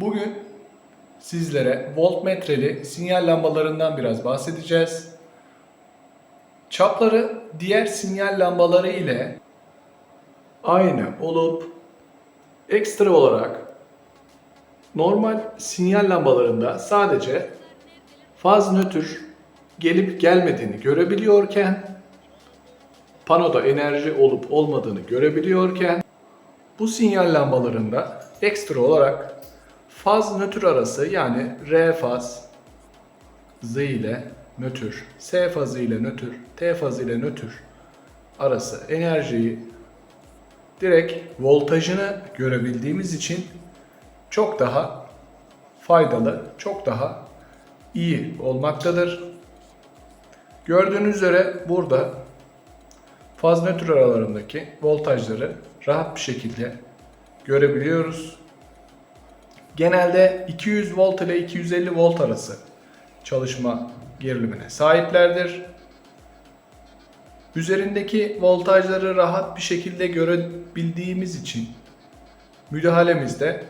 Bugün sizlere voltmetreli sinyal lambalarından biraz bahsedeceğiz. Çapları diğer sinyal lambaları ile aynı olup ekstra olarak normal sinyal lambalarında sadece faz nötr gelip gelmediğini görebiliyorken panoda enerji olup olmadığını görebiliyorken bu sinyal lambalarında ekstra olarak faz nötr arası yani R faz Z ile nötr, S fazı ile nötr, T fazı ile nötr arası enerjiyi direkt voltajını görebildiğimiz için çok daha faydalı, çok daha iyi olmaktadır. Gördüğünüz üzere burada faz nötr aralarındaki voltajları rahat bir şekilde görebiliyoruz. Genelde 200 volt ile 250 volt arası çalışma gerilimine sahiplerdir. Üzerindeki voltajları rahat bir şekilde görebildiğimiz için müdahalemizde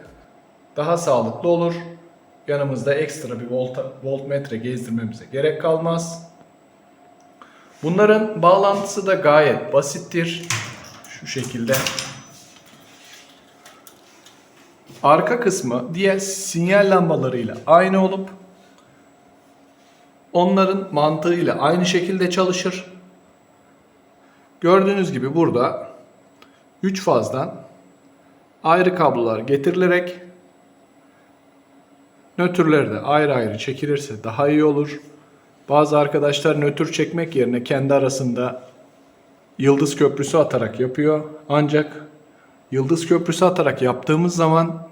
daha sağlıklı olur. Yanımızda ekstra bir volt, voltmetre gezdirmemize gerek kalmaz. Bunların bağlantısı da gayet basittir. Şu şekilde. Arka kısmı diğer sinyal lambalarıyla aynı olup onların mantığıyla aynı şekilde çalışır. Gördüğünüz gibi burada 3 fazdan ayrı kablolar getirilerek nötrleri de ayrı ayrı çekilirse daha iyi olur. Bazı arkadaşlar nötr çekmek yerine kendi arasında yıldız köprüsü atarak yapıyor. Ancak yıldız köprüsü atarak yaptığımız zaman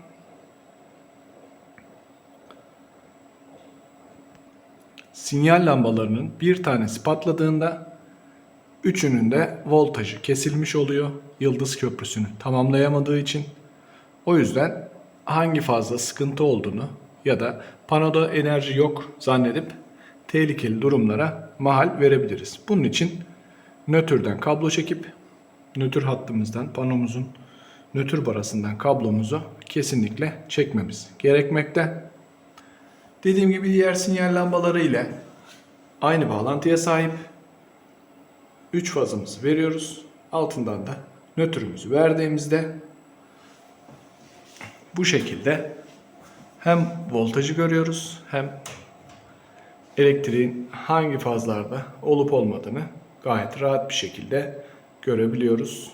sinyal lambalarının bir tanesi patladığında üçünün de voltajı kesilmiş oluyor. Yıldız köprüsünü tamamlayamadığı için. O yüzden hangi fazla sıkıntı olduğunu ya da panoda enerji yok zannedip tehlikeli durumlara mahal verebiliriz. Bunun için nötrden kablo çekip nötr hattımızdan panomuzun nötr barasından kablomuzu kesinlikle çekmemiz gerekmekte. Dediğim gibi diğer sinyal lambaları ile aynı bağlantıya sahip. 3 fazımızı veriyoruz. Altından da nötrümüzü verdiğimizde bu şekilde hem voltajı görüyoruz hem elektriğin hangi fazlarda olup olmadığını gayet rahat bir şekilde görebiliyoruz.